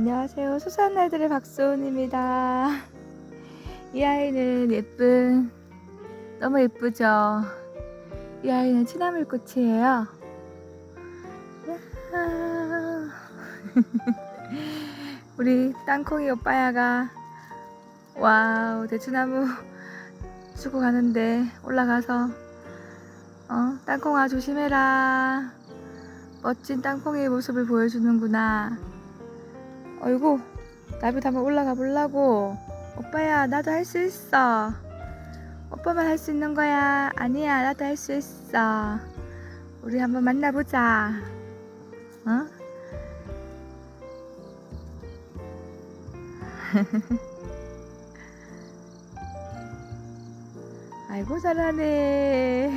안녕하세요. 수산 날들의 박소은입니다. 이 아이는 예쁜, 너무 예쁘죠? 이 아이는 취나물꽃이에요. 야하. 우리 땅콩이 오빠야가 와우 대추나무 주고 가는데 올라가서 어 땅콩아 조심해라 멋진 땅콩이의 모습을 보여주는구나 어이구 나비도 한번 올라가 보려고. 오빠야 나도 할 수 있어. 오빠만 할 수 있는 거야. 아니야 나도 할 수 있어. 우리 한번 만나보자. 어? 아이고 잘하네.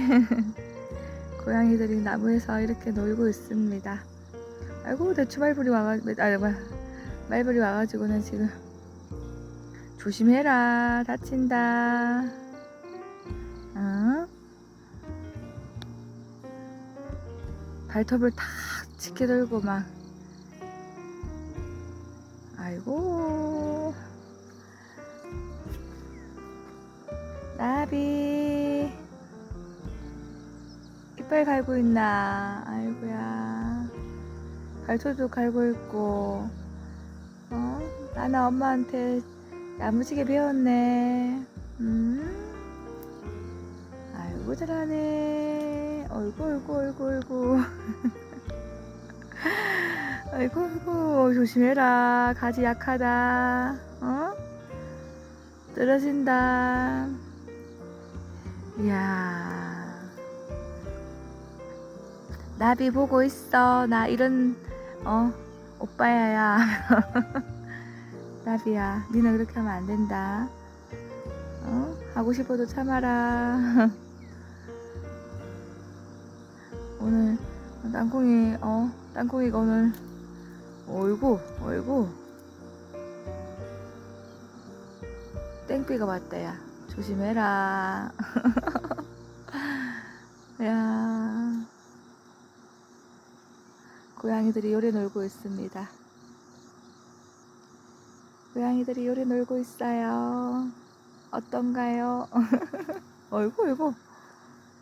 고양이들이 나무에서 이렇게 놀고 있습니다. 아이고 대추 말벌이 와가 아 말벌이 와가지고는 지금 조심해라. 다친다. 어? 발톱을 탁 지켜들고 막. 아이고. 나비. 이빨 갈고 있나? 아이고야. 발톱도 갈고 있고 어 나나 엄마한테 야무지게 배웠네. 음. 아이고 잘하네. 어이구 어이구 어이구 어이구. 아이고 아이고 조심해라. 가지 약하다. 어? 떨어진다. 이야. 나비 보고 있어. 나 이런 어 오빠야야 나비야. 니는 그렇게 하면 안 된다. 어? 하고 싶어도 참아라. 오늘 땅콩이 어? 땅콩이가 오늘 어이구 어이구. 땡삐가 왔다 야. 조심해라. 야. 고양이들이 요래 놀고 있습니다 고양이들이 요래 놀고 있어요. 어떤가요? 어이구 어이구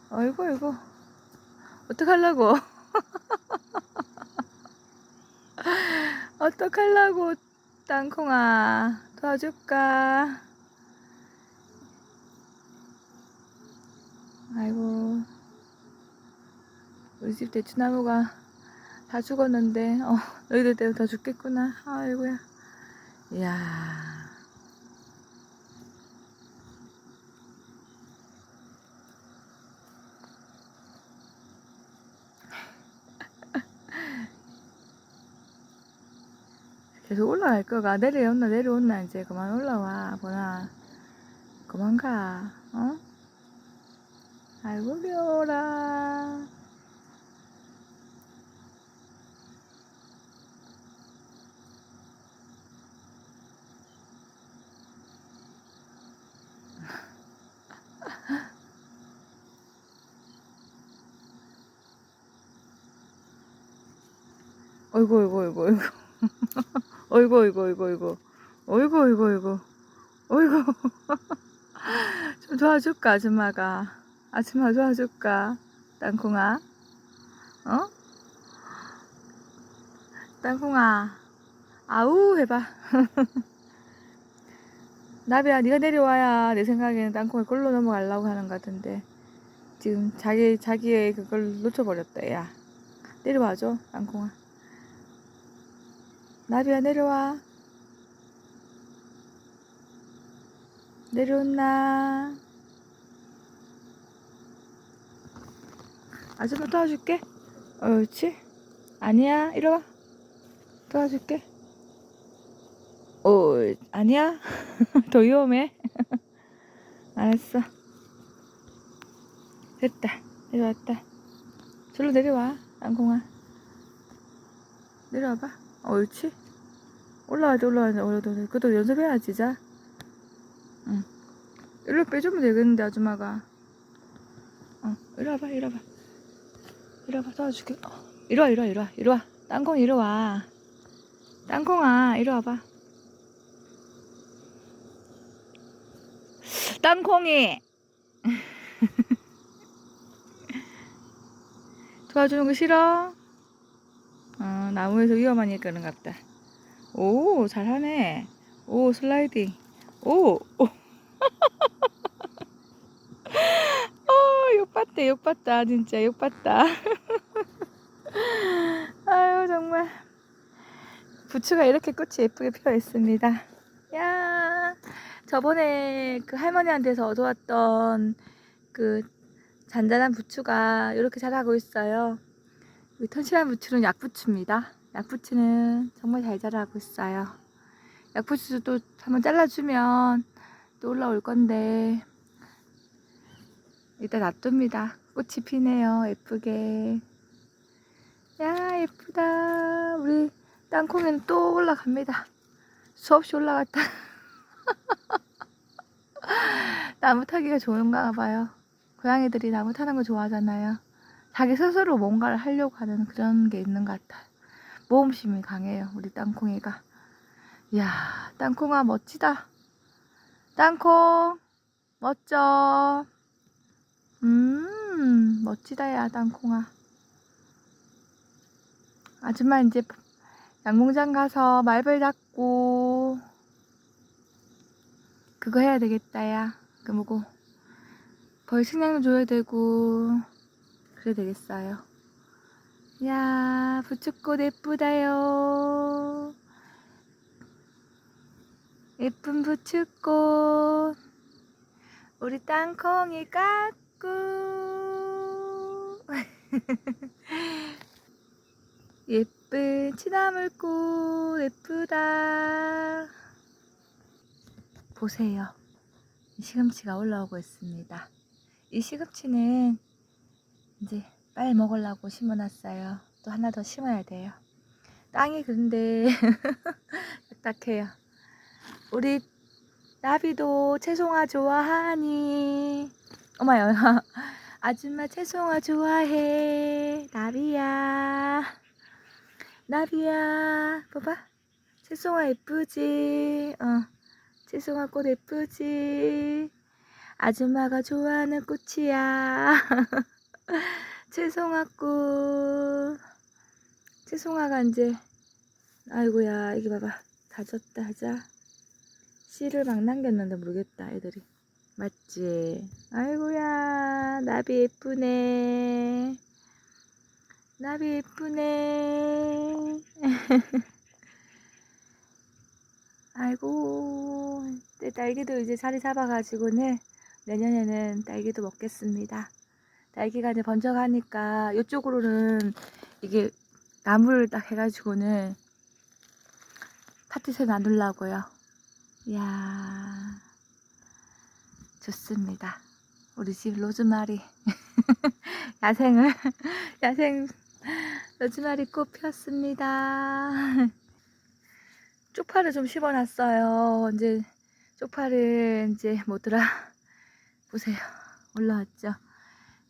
어이구 어이구 어떡하려고? 어떡하려고 땅콩아. 도와줄까? 아이고. 우리 집 대추나무가 다 죽었는데 어 너희들 때문에 더 죽겠구나. 아이고야 이야. 계속 올라갈 거가. 내려온나 내려온나. 이제 그만 올라와. 보나. 그만 가. 어? 아이고 귀여워라 어이구, 어이구, 어이구, 어이구. 어이구, 어이구, 어이구, 어이구. 어이구, 어이구, 어이구. 어이구. 좀 도와줄까, 아줌마가. 아줌마 도와줄까? 땅콩아. 어? 땅콩아. 아우, 해봐. 나비야, 네가 내려와야 내 생각에는 땅콩이 꼴로 넘어가려고 하는 것 같은데. 지금 자기, 자기의 그걸 놓쳐버렸다, 야. 내려와줘, 땅콩아. 나비야 내려와. 내려온나? 아줌마 도와줄게. 옳지. 아니야 이리 와. 도와줄게. 오 아니야? 더 위험해. 알았어. 됐다. 내려왔다. 절로 내려와 땅콩아. 내려와봐. 옳지 올라와야 올라와야 돼 올라와야 돼 그것도 연습해야지 자 응. 일로 빼주면 되겠는데 아줌마가 어 이리 와봐 이리 와봐 이리 와봐 도와줄게 어, 이리 와 이리 와 이리 와 이리 와 땅콩 이리 와 땅콩아, 이리 와봐. 땅콩이! 도와주는 거 싫어? 어, 나무에서 위험하니까 그런가 보다. 오, 잘하네. 오, 슬라이딩. 오, 오. 어, 욕봤대, 욕봤다. 진짜 욕봤다. 아유, 정말. 부추가 이렇게 꽃이 예쁘게 피어 있습니다. 야, 저번에 그 할머니한테서 얻어왔던 그 잔잔한 부추가 이렇게 자라고 있어요. 이 턴실한 부추는 약부추입니다. 약부추는 정말 잘 자라고 있어요. 약부추도 또 한번 잘라주면 또 올라올 건데 이따 놔둡니다. 꽃이 피네요. 예쁘게. 야 예쁘다. 우리 땅콩이는 또 올라갑니다. 수없이 올라갔다. 나무 타기가 좋은가 봐요. 고양이들이 나무 타는 거 좋아하잖아요. 자기 스스로 뭔가를 하려고 하는 그런 게 있는 것 같아요. 모험심이 강해요, 우리 땅콩이가. 이야, 땅콩아, 멋지다. 땅콩, 멋져. 음, 멋지다, 야, 땅콩아. 아줌마 이제 양봉장 가서 말벌 잡고, 그거 해야 되겠다, 야. 그 뭐고. 벌 식량도 줘야 되고, 그래 되겠어요. 야, 부츠꽃 예쁘다요. 예쁜 부츠꽃. 우리 땅콩이 깎고. 예쁜 치나물꽃 예쁘다. 보세요. 이 시금치가 올라오고 있습니다. 이 시금치는 이제 빨리 먹으려고 심어놨어요. 또 하나 더 심어야 돼요. 땅이 그런데 딱딱해요. 우리 나비도 채송아 좋아하니? 어머야, 아줌마 채송아 좋아해. 나비야, 나비야, 봐봐. 채송아 예쁘지? 어, 채송아 꽃 예쁘지? 아줌마가 좋아하는 꽃이야. 채송아꽃. 채송아가 이제, 아이고야, 이게 봐봐. 다 졌다, 하자. 씨를 막 남겼는데 모르겠다, 애들이. 맞지? 아이고야, 나비 예쁘네. 나비 예쁘네. 아이고, 내 딸기도 이제 자리 잡아가지고는 내년에는 딸기도 먹겠습니다. 딸기가 이제 번져가니까 이쪽으로는 이게 나무를 딱 해가지고는 파티세 놔두려고요. 이야, 좋습니다. 우리 집 로즈마리 야생을 야생 로즈마리 꽃 피었습니다. 쪽파를 좀 심어놨어요. 이제 쪽파를 이제 뭐더라 보세요 올라왔죠.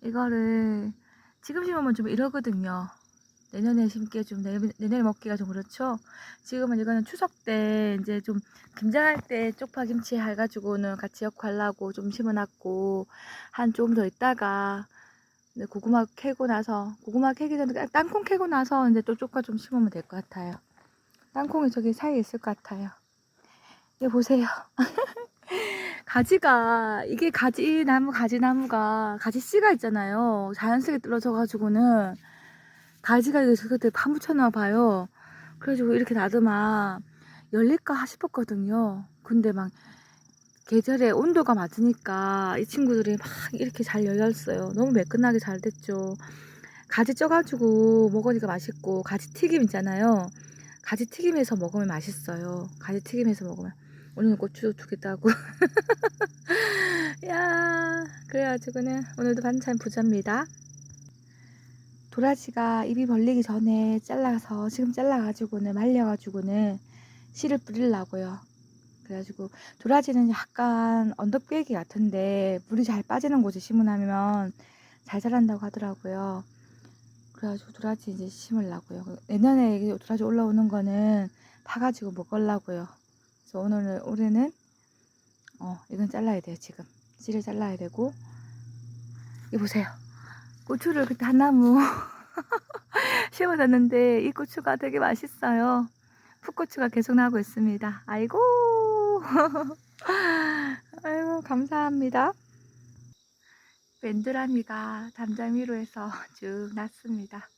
이거를 지금 심으면 좀 이러거든요. 내년에 심기에 좀 내년, 내년에 먹기가 좀 그렇죠. 지금은 이거는 추석 때 이제 좀 김장할 때 쪽파 김치 해가지고는 같이 역할하고 좀 심어놨고 한 조금 더 있다가 네, 고구마 캐고 나서 고구마 캐기 전에 땅콩 캐고 나서 이제 또 쪽파 좀 심으면 될 것 같아요. 땅콩이 저기 사이에 있을 것 같아요. 이거 보세요. 가지가 이게 가지 나무 가지 나무가 가지 씨가 있잖아요. 자연스럽게 떨어져 가지고는 가지가 이렇게 파묻혀놔 봐요. 그래가지고 이렇게 놔두면 열릴까 싶었거든요. 근데 막 계절에 온도가 맞으니까 이 친구들이 막 이렇게 잘 열렸어요. 너무 매끈하게 잘 됐죠. 가지 쪄가지고 먹으니까 맛있고 가지 튀김 있잖아요. 가지 튀김해서 먹으면 맛있어요. 가지 튀김해서 먹으면 오늘은 고추 두개 따고 야 그래가지고는 오늘도 반찬 부자입니다. 도라지가 입이 벌리기 전에 잘라서 지금 잘라가지고는 말려가지고는 씨를 뿌리려고요. 그래가지고 도라지는 약간 언덕배기 같은데 물이 잘 빠지는 곳에 심으면 잘 자란다고 하더라고요. 그래가지고 도라지 이제 심으려고요. 내년에 도라지 올라오는 거는 파가지고 먹으려고요. 그래서 오늘은 올해는 어 이건 잘라야 돼요 지금 씨를 잘라야 되고 이 보세요 고추를 그때 한 나무 심어놨는데 이 고추가 되게 맛있어요. 풋고추가 계속 나오고 있습니다. 아이고 아이고 감사합니다. 밴드라미가 담장 위로 해서 쭉 났습니다.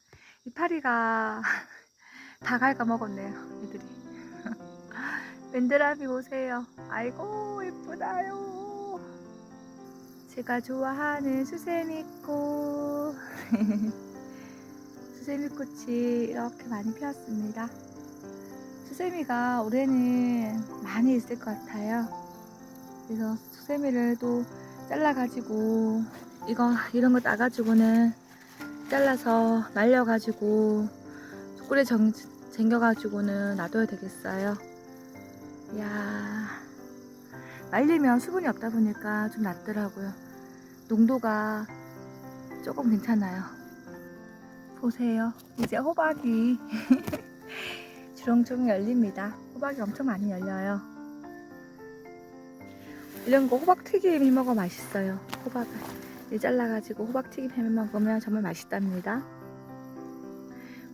이파리가 다 갉아 먹었네요, 애들이. 밴드라미 보세요. 아이고, 예쁘다요. 제가 좋아하는 수세미꽃. 수세미꽃이 이렇게 많이 피었습니다. 수세미가 올해는 많이 있을 것 같아요. 그래서 수세미를 또 잘라가지고 이거 이런 거 따가지고는 잘라서 말려가지고 정, 쟁겨가지고는 놔둬야 되겠어요. 야 말리면 수분이 없다 보니까 좀 낫더라고요. 농도가 조금 괜찮아요. 보세요. 이제 호박이 주렁주렁 열립니다. 호박이 엄청 많이 열려요. 이런 거 호박 튀김 해 먹어 맛있어요. 호박을 이 잘라가지고 호박 튀김 해 먹으면 정말 맛있답니다.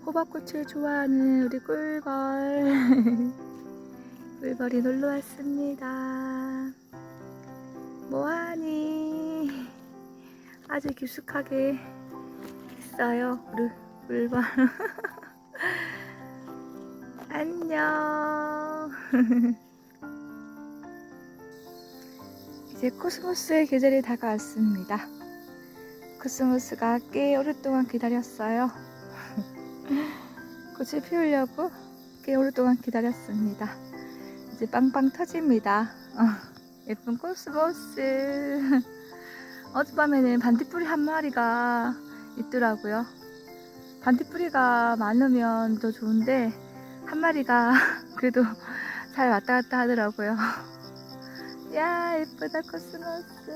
호박꽃을 좋아하는 우리 꿀벌 꿀벌이 놀러 왔습니다. 뭐하니? 아주 깊숙하게 있어요. 우리 꿀벌 안녕. 이제 코스모스의 계절이 다가왔습니다. 코스모스가 꽤 오랫동안 기다렸어요. 꽃을 피우려고 꽤 오랫동안 기다렸습니다. 이제 빵빵 터집니다. 어, 예쁜 코스모스. 어젯밤에는 반딧불이 한 마리가 있더라고요. 반딧불이가 많으면 더 좋은데 한 마리가 그래도 잘 왔다 갔다 하더라고요. 야 예쁘다 코스모스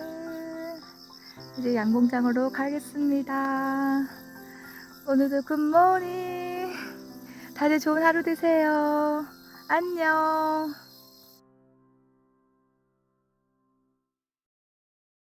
이제 양봉장으로 가겠습니다 오늘도 굿모닝 다들 좋은 하루 되세요 안녕